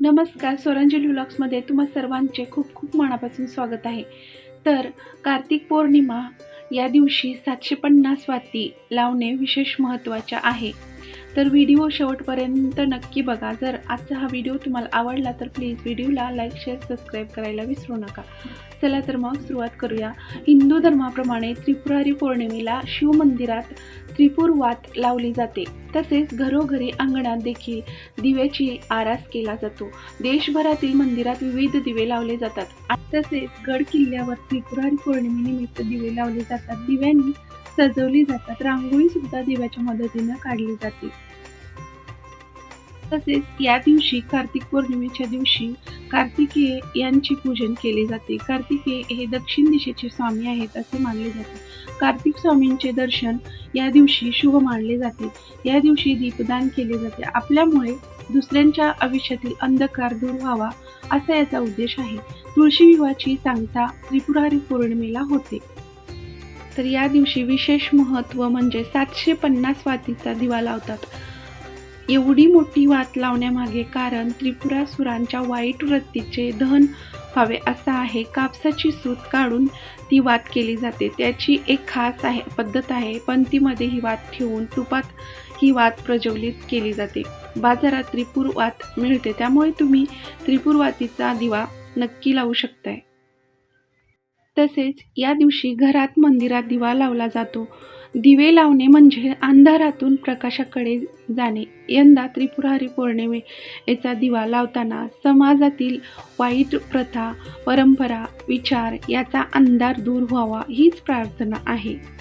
नमस्कार स्वरांजली व्लॉग्समध्ये तुम्हा सर्वांचे खूप खूप मनापासून स्वागत आहे. तर कार्तिक पौर्णिमा या दिवशी सातशे पन्नास वाती लावणे विशेष महत्त्वाचे आहे. तर व्हिडिओ शेवटपर्यंत नक्की बघा. जर आजचा हा व्हिडिओ तुम्हाला आवडला तर प्लीज व्हिडिओला लाईक शेअर सबस्क्राईब करायला विसरू नका. चला तर मग सुरुवात करूया. हिंदू धर्माप्रमाणे त्रिपुरारी पौर्णिमेला शिवमंदिरात त्रिपुर वात लावली जाते. तसेच घरोघरी अंगणात देखील दिव्याची आरास केला जातो. देशभरातील मंदिरात विविध दिवे लावले जातात. तसेच गड किल्ल्यावर त्रिपुरारी पौर्णिमेनिमित्त दिवे लावले जातात. दिव्यांनी सजवली जातात. रांगोळी सुद्धा दिव्याच्या मदतीनं काढली जाते. तसेच या दिवशी कार्तिक पौर्णिमेच्या दिवशी कार्तिकेय यांचे पूजन केले जाते. कार्तिकेय हे दक्षिण दिशेचे स्वामी आहेत असे मानले जाते. कार्तिक स्वामींचे दर्शन या दिवशी शुभ मानले जाते. या दिवशी दीपदान केले जाते. आपल्यामुळे दुसऱ्यांच्या आयुष्यातील अंधकार दूर व्हावा असा याचा उद्देश आहे. तुळशी विवाहाची सांगता त्रिपुरारी पौर्णिमेला होते. तर या दिवशी विशेष महत्त्व म्हणजे सातशे पन्नास वातीचा दिवा लावतात. एवढी मोठी वात लावण्यामागे कारण त्रिपुरासुरांच्या वाईट वृत्तीचे दहन व्हावे असा आहे. कापसाची सूत काढून ती वात केली जाते. त्याची एक खास आहे पद्धत आहे. पंथीमध्ये ही वात ठेवून तुपात ही वात प्रज्वलित केली जाते. बाजारात त्रिपूर वात मिळते. त्यामुळे तुम्ही त्रिपूर वातीचा दिवा नक्की लावू शकताय. तसेच या दिवशी घरात मंदिरात दिवा लावला जातो. दिवे लावणे म्हणजे अंधारातून प्रकाशाकडे जाणे. यंदा त्रिपुरारी याचा दिवा लावताना समाजातील वाईट प्रथा परंपरा विचार याचा अंधार दूर व्हावा हीच प्रार्थना आहे.